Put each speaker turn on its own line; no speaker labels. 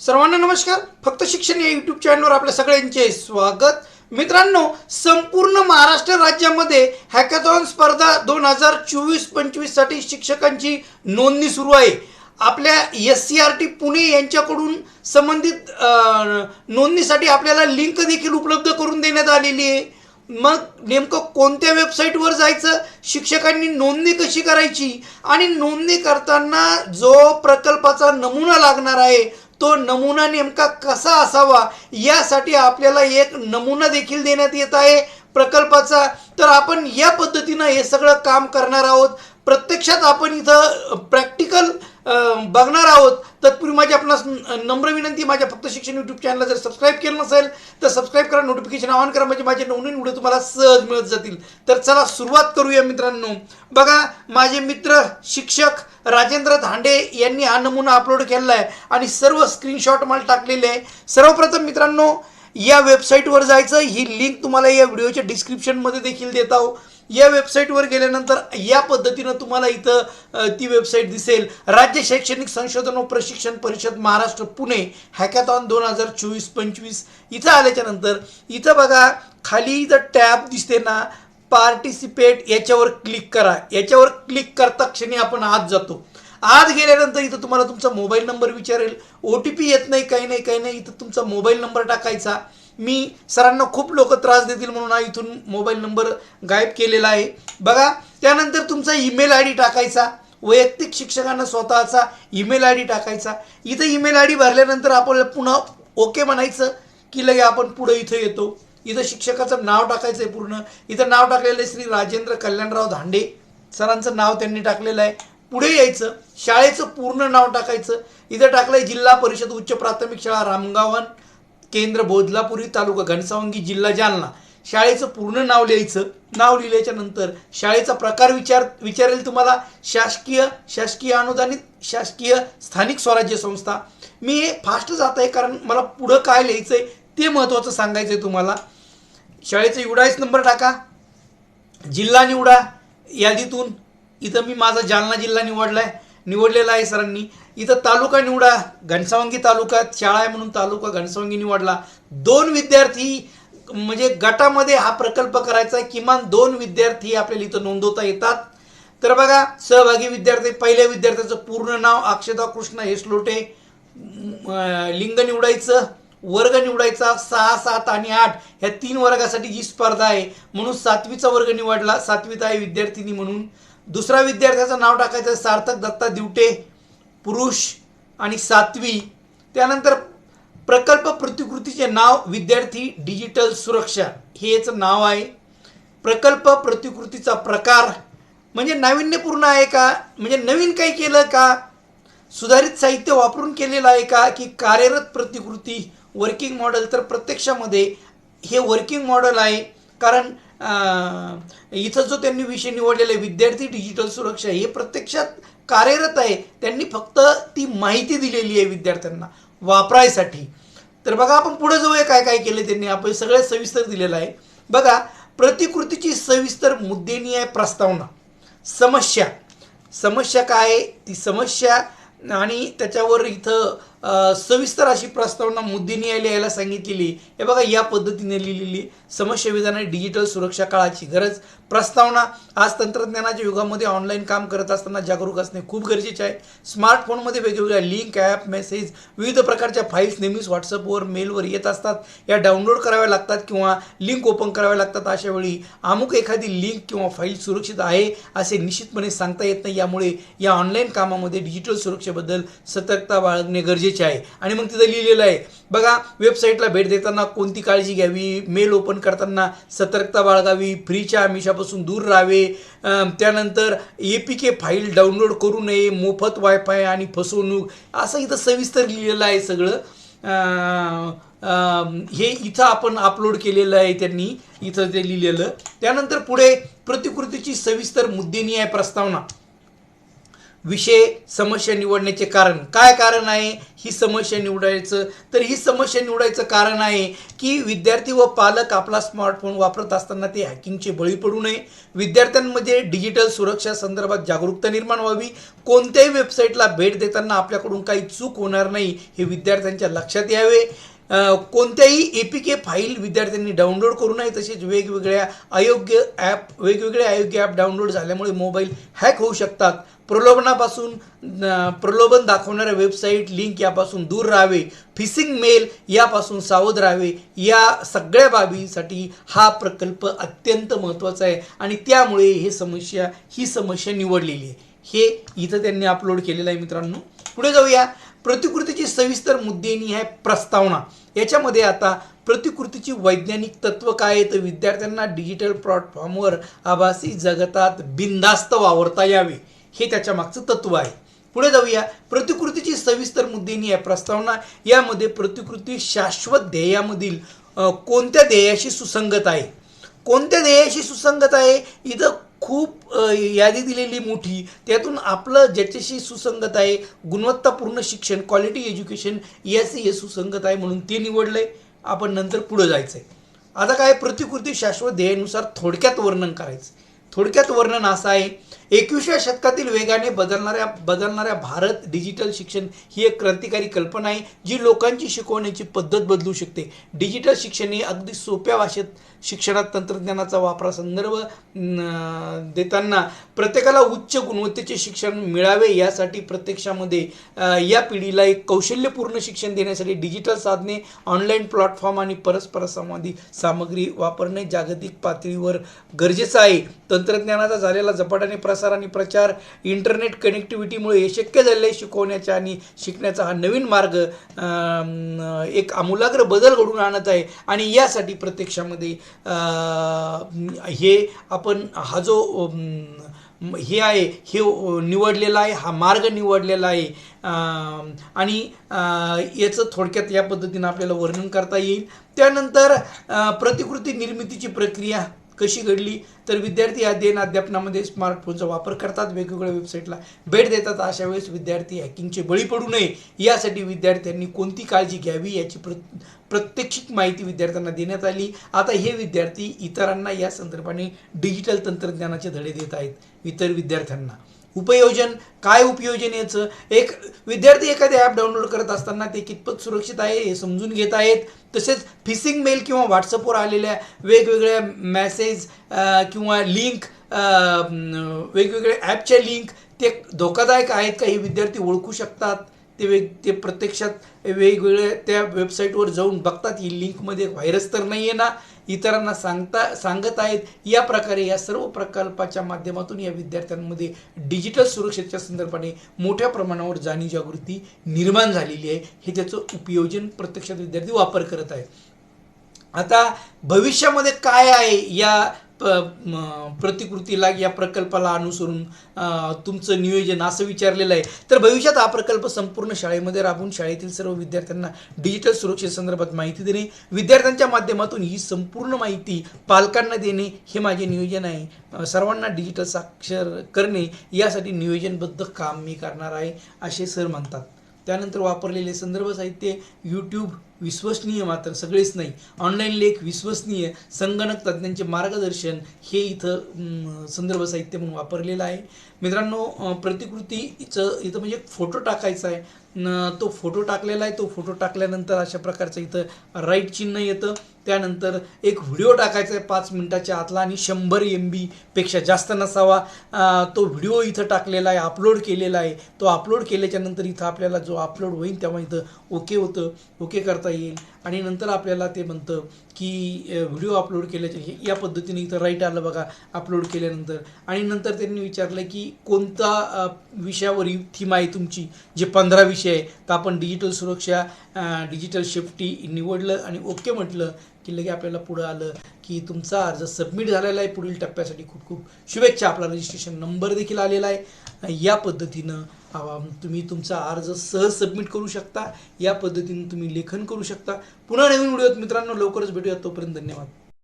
सर्वांना नमस्कार. फक्त शिक्षण या यूट्यूब चॅनलवर आपल्या सगळ्यांचे स्वागत. मित्रांनो संपूर्ण महाराष्ट्र राज्यामध्ये हॅकॅथॉन स्पर्धा दोन हजार चोवीस पंचवीससाठी शिक्षकांची नोंदणी सुरू आहे. आपल्या S C R T Pune यांच्याकडून संबंधित नोंदणीसाठी आपल्याला लिंक देखील उपलब्ध करून देण्यात आलेली आहे. मग नेमकं कोणत्या वेबसाईटवर जायचं? शिक्षकांनी नोंदणी कशी करायची? आणि नोंदणी करताना जो प्रकल्पाचा नमुना लागणार आहे तो नमुना नेमका कसा असावा यासाठी आपल्याला एक नमुना देखील देण्यात येत आहे प्रकल्पाचा. तर आपण या पद्धतीनं हे सगळं काम करणार आहोत. प्रत्यक्षात आपण इथं प्रॅक्टिकल बघणार आहोत. तत्पूर्वी माझी आपणास न- नम्र विनंती माझ्या फक्त शिक्षण यूट्यूब चॅनलला जर सबस्क्राईब केलं नसेल तर सबस्क्राईब करा नोटिफिकेशन ऑन करा म्हणजे माझे नवनवीन व्हिडिओ तुम्हाला सहज मिळत जातील. तर चला सुरुवात करूया मित्रांनो. बघा माझे मित्र शिक्षक राजेंद्र धांडे यांनी हा नमुना अपलोड केलेला आहे आणि सर्व स्क्रीनशॉट मला टाकलेले आहे. सर्वप्रथम मित्रांनो या वेबसाईटवर जायचं ही लिंक तुम्हाला या व्हिडिओच्या डिस्क्रिप्शनमध्ये देखील देत आहो. या वेबसाईटवर गेल्यानंतर या पद्धतीनं तुम्हाला इथं ती वेबसाईट दिसेल. राज्य शैक्षणिक संशोधन व प्रशिक्षण परिषद महाराष्ट्र पुणे हॅकॅथॉन दोन हजार चोवीस पंचवीस. इथं आल्याच्यानंतर इथं बघा खाली इथं टॅब दिसते ना पार्टिसिपेट याच्यावर क्लिक करा. याच्यावर क्लिक करता क्षणी आपण आत जातो. आत गेल्यानंतर इथं तुम्हाला तुमचा मोबाईल नंबर विचारेल. ओ टी पी येत नाही काही नाही काही नाही. इथं तुमचा मोबाईल नंबर टाकायचा. मी सरांना खूप लोक त्रास देतील म्हणून हा इथून मोबाईल नंबर गायब केलेला आहे. बघा त्यानंतर तुमचा ईमेल आय डी टाकायचा वैयक्तिक शिक्षकांना स्वतःचा ईमेल आय डी टाकायचा. इथं ईमेल आय डी भरल्यानंतर आपल्याला पुन्हा ओके म्हणायचं की लगे आपण पुढे इथं येतो. इथं शिक्षकाचं नाव टाकायचं आहे पूर्ण. इथं नाव टाकलेलं आहे श्री राजेंद्र कल्याणराव धांडे. सरांचं नाव त्यांनी टाकलेलं आहे. पुढे यायचं. शाळेचं पूर्ण नाव टाकायचं. इथं टाकलं आहे जिल्हा परिषद उच्च प्राथमिक शाळा रामगावन. केंद्र बोधलापुरी तालुका घनसावंगी जिल्हा जालना. शाळेचं पूर्ण नाव लिहायचं. नाव लिहिल्याच्या नंतर शाळेचा प्रकार विचार विचारेल तुम्हाला. शासकीय शासकीय अनुदानित शासकीय स्थानिक स्वराज्य संस्था. मी हे फास्ट जात आहे कारण मला पुढं काय लिहायचं आहे ते महत्त्वाचं सांगायचं आहे तुम्हाला. शाळेचा युडाईस नंबर टाका. जिल्हा निवडा यादीतून. इथं मी माझा जालना जिल्हा निवडला आहे निवडलेला आहे सरांनी. इथं तालुका निवडा. घनसावंगी तालुक्यात शाळा आहे म्हणून तालुका घनसावंगी निवडला. दोन विद्यार्थी म्हणजे गटामध्ये हा प्रकल्प करायचा आहे. किमान दोन विद्यार्थी आपल्याला इथं नोंदवता येतात. तर बघा सहभागी विद्यार्थी पहिल्या विद्यार्थ्याचं पूर्ण नाव अक्षता कृष्ण हेसलोटे लिंग निवडायचं वर्ग निवडायचा सहा सात आणि आठ. ह्या तीन वर्गासाठी ही स्पर्धा आहे. म्हणून सातवीचा वर्ग निवडला. सातवीत आहे विद्यार्थिनी म्हणून. दुसरा विद्यार्थ्याचं नाव टाकायचं सार्थक दत्ता दिवटे. पुरुष आणि सातवी. त्यानंतर प्रकल्प प्रतिकृतीचे नाव विद्यार्थी डिजिटल सुरक्षा. हे याचं नाव आहे. प्रकल्प प्रतिकृतीचा प्रकार म्हणजे नाविन्यपूर्ण आहे का? म्हणजे नवीन काही केलं का? सुधारित साहित्य वापरून केलेलं आहे का? की कार्यरत प्रतिकृती वर्किंग मॉडेल तर प्रत्यक्षामध्ये हे वर्किंग मॉडेल आहे. कारण इथं जो त्यांनी विषय निवडलेला आहे विद्यार्थी डिजिटल सुरक्षा हे प्रत्यक्षात कार्यरत आहे त्यांनी फक्त ती माहिती दिलेली आहे विद्यार्थ्यांना वापरायसाठी. तर बघा आपण पुढे जाऊया काय काय केलं त्यांनी. आपण सगळ्यात सविस्तर दिलेलं आहे. बघा प्रतिकृतीची सविस्तर मुद्देनी आहे प्रस्तावना. समस्या. समस्या काय आहे? ती समस्या आणि त्याच्यावर इथं सविस्तर अशी प्रस्तावना मुद्देनी लिहायला सांगितलेली हे बघा या पद्धतीने लिहिलेली समस्या विधान आहे डिजिटल सुरक्षा काळाची गरज. प्रस्तावना आज तंत्रज्ञानाच्या युगामध्ये ऑनलाईन काम करत असताना जागरूक असणे खूप गरजेचे आहे. स्मार्टफोनमध्ये वेगवेगळ्या लिंक ॲप मेसेज विविध प्रकारच्या फाईल्स नेहमीच व्हॉट्सअपवर मेलवर येत असतात. या डाउनलोड कराव्या लागतात किंवा लिंक ओपन कराव्या लागतात. अशा वेळी अमुक एखादी लिंक किंवा फाईल सुरक्षित आहे असे निश्चितपणे सांगता येत नाही. यामुळे या ऑनलाईन कामामध्ये डिजिटल सुरक्षेबद्दल सतर्कता बाळगणे गरजेचे आहे. आणि मग तिथं लिहिलेलं आहे. बघा वेबसाईटला भेट देताना कोणती काळजी घ्यावी? मेल ओपन करताना सतर्कता बाळगावी. फ्रीच्या आमिषापासून दूर राहावे. त्यानंतर A P K file download करू नये. मोफत वायफाय आणि फसवणूक. असं इथं सविस्तर लिहिलेलं आहे सगळं. हे इथं आपण अपलोड केलेलं आहे त्यांनी. इथं ते लिहिलेलं. त्यानंतर पुढे प्रतिकृतीची सविस्तर मुद्देनी आहे प्रस्तावना. विषय समस्या निवडण्याचे कारण. काय कारण आहे? ही समस्या निवडायचं. तर ही समस्या निवडायचं कारण आहे की विद्यार्थी व पालक आपला स्मार्टफोन वापरत असताना ते हॅकिंगचे बळी पडू नये. विद्यार्थ्यांमध्ये डिजिटल सुरक्षा संदर्भात जागरूकता निर्माण व्हावी. कोणत्याही वेबसाईटला भेट देताना आपल्याकडून काही चूक होणार नाही हे विद्यार्थ्यांच्या लक्षात यावे. कोणत्याही ए पी के फाईल विद्यार्थ्यांनी डाउनलोड करू नये तसेच वेगवेगळ्या अयोग्य ॲप वेगवेगळे अयोग्य ॲप डाउनलोड झाल्यामुळे मोबाईल हॅक होऊ शकतात. प्रलोभनापासून प्रलोभन दाखवणाऱ्या वेबसाईट लिंक यापासून दूर राहावे. फिशिंग मेल यापासून सावध राहावे. या सगळ्या बाबीसाठी हा प्रकल्प अत्यंत महत्त्वाचा आहे आणि त्यामुळे हे समस्या ही समस्या निवडलेली आहे. हे इथं त्यांनी अपलोड केलेलं आहे मित्रांनो. पुढे जाऊया. प्रतिकृतीची सविस्तर मुद्देनी आहे प्रस्तावना. याच्यामध्ये आता प्रतिकृतीची वैज्ञानिक तत्व काय आहे तर विद्यार्थ्यांना डिजिटल प्लॅटफॉर्मवर आभासी जगतात बिनधास्त वावरता यावे. हे त्याच्या मागचं तत्व आहे. पुढे जाऊया. प्रतिकृतीची सविस्तर मुद्देनी आहे प्रस्तावना. यामध्ये प्रतिकृती शाश्वत ध्येयामधील कोणत्या ध्येयाशी सुसंगत आहे? कोणत्या ध्येयाशी सुसंगत आहे? इथं खूप यादी दिलेली मोठी. त्यातून आपलं ज्याच्याशी सुसंगत आहे गुणवत्तापूर्ण शिक्षण क्वालिटी एज्युकेशन याशी हे सुसंगत आहे म्हणून ते निवडलंय. आपण नंतर पुढं जायचं आहे आता काय प्रतिकृती शाश्वत ध्येयानुसार थोडक्यात वर्णन करायचं थोडक्यात वर्णन असं आहे. एकविसाव्या शतकातील वेगाने बदलणाऱ्या बदलणाऱ्या भारत डिजिटल शिक्षण ही एक क्रांतिकारी कल्पना आहे जी लोकांची शिकवण्याची पद्धत बदलू शकते. डिजिटल शिक्षण हे अगदी सोप्या भाषेत शिक्षणात तंत्रज्ञानाचा वापरासंदर्भ संदर्भ देताना प्रत्येकाला उच्च गुणवत्तेचे शिक्षण मिळावे यासाठी प्रत्यक्षामध्ये या पिढीला एक कौशल्यपूर्ण शिक्षण देण्यासाठी डिजिटल साधने ऑनलाईन प्लॅटफॉर्म आणि परस्परसंवादी सामग्री वापरणे जागतिक पातळीवर गरजेचं आहे. तर तंत्रज्ञानाचा झालेला झपाट्याने प्रसार आणि प्रचार इंटरनेट कनेक्टिव्हिटीमुळे हे शक्य झालेलं आहे शिकवण्याचा आणि शिकण्याचा हा नवीन मार्ग एक आमूलाग्र बदल घडून आणत आहे. आणि यासाठी प्रत्यक्षामध्ये हे आपण हा जो हे आहे हे निवडलेला आहे हा मार्ग निवडलेला आहे. आणि याचं थोडक्यात या पद्धतीनं आपल्याला वर्णन करता येईल. त्यानंतर प्रतिकृती निर्मितीची प्रक्रिया कशी घडली तर विद्यार्थी अध्ययन अध्यापनामध्ये स्मार्टफोनचा वापर करतात वेगवेगळ्या वेबसाईटला भेट देतात. अशा वेळेस विद्यार्थी हॅकिंगचे बळी पडू नये. यासाठी विद्यार्थ्यांनी कोणती काळजी घ्यावी याची प्र प्रत्यक्षिक माहिती विद्यार्थ्यांना देण्यात आली. आता हे विद्यार्थी इतरांना या संदर्भाने डिजिटल तंत्रज्ञानाचे धडे देत आहेत इतर विद्यार्थ्यांना. उपयोजन काय उपयोजन याचं? एक विद्यार्थी एखादे ॲप डाउनलोड करत असताना ते कितपत सुरक्षित आहे हे समजून घेत आहेत. तसेच फिशिंग मेल किंवा व्हॉट्सअपवर आलेल्या वेगवेगळ्या मॅसेज किंवा लिंक वेगवेगळ्या ॲपच्या लिंक ते धोकादायक आहेत का हे विद्यार्थी ओळखू शकतात? ते वेग ते प्रत्यक्षात वेगवेगळ्या त्या वेबसाईटवर जाऊन बघतात. ही लिंकमध्ये व्हायरस तर नाही आहे ना. इतरांना सांगता सांगत आहेत. या प्रकारे या सर्व प्रकल्पाच्या माध्यमातून या विद्यार्थ्यांमध्ये डिजिटल सुरक्षेच्या संदर्भाने मोठ्या प्रमाणावर जाणीजागृती निर्माण झालेली आहे. हे त्याचं उपयोजन प्रत्यक्षात विद्यार्थी वापर करत आहेत. आता भविष्यामध्ये काय आहे या प्रतिकृतीला या प्रकल्पाला अनुसरून तुमचं नियोजन असं विचारलेलं आहे. तर भविष्यात हा प्रकल्प संपूर्ण शाळेमध्ये राबवून शाळेतील सर्व विद्यार्थ्यांना डिजिटल सुरक्षेसंदर्भात माहिती देणे विद्यार्थ्यांच्या माध्यमातून ही संपूर्ण माहिती पालकांना देणे हे माझे नियोजन आहे. सर्वांना डिजिटल साक्षर करणे यासाठी नियोजनबद्ध काम मी करणार आहे असे सर म्हणतात. त्यानंतर वापरलेले संदर्भ साहित्य यूट्यूब विश्वसनीय मात्र सगळेच नाही. ऑनलाईन लेख विश्वसनीय संगणक तज्ज्ञांचे मार्गदर्शन हे इथं संदर्भ साहित्य म्हणून वापरलेलं आहे. मित्रांनो प्रतिकृतीचं इथं म्हणजे फोटो टाकायचा आहे. न तो फोटो टाकलेला आहे. तो फोटो टाकल्यानंतर अशा प्रकारचं इथं राईट चिन्ह येतं. त्यानंतर एक व्हिडिओ टाकायचा आहे पाच मिनटाच्या आतला आणि शंभर एम बीपेक्षा जास्त नसावा. तो व्हिडिओ इथं टाकलेला आहे अपलोड केलेला आहे. तो अपलोड केल्याच्यानंतर इथं आपल्याला जो अपलोड होईल तेव्हा इथं ओके होतं. ओके करता येईल. आणि नंतर आपल्याला ते म्हणतं की व्हिडिओ अपलोड केल्याच्या हे- या पद्धतीने इथं राईट आलं बघा अपलोड केल्यानंतर. आणि नंतर त्यांनी विचारलं की कोणता विषयावर थीम आहे तुमची? जे पंधरा विषय आहे तर आपण डिजिटल सुरक्षा डिजिटल सेफ्टी निवडलं आणि ओके म्हटलं की लगे आपल्याला पुढं आलं की तुमचा अर्ज सबमिट झालेला आहे पुढील टप्प्यासाठी खूप खूप शुभेच्छा. आपला रजिस्ट्रेशन नंबर देखील आलेला आहे. या पद्धतीनं तुम्ही तुमचा अर्ज सहज सबमिट करू शकता. या पद्धतीने तुम्ही लेखन करू शकता. पुन्हा नवीन व्हिडिओत मित्रांनो लवकरच भेटूया. तोपर्यंत धन्यवाद.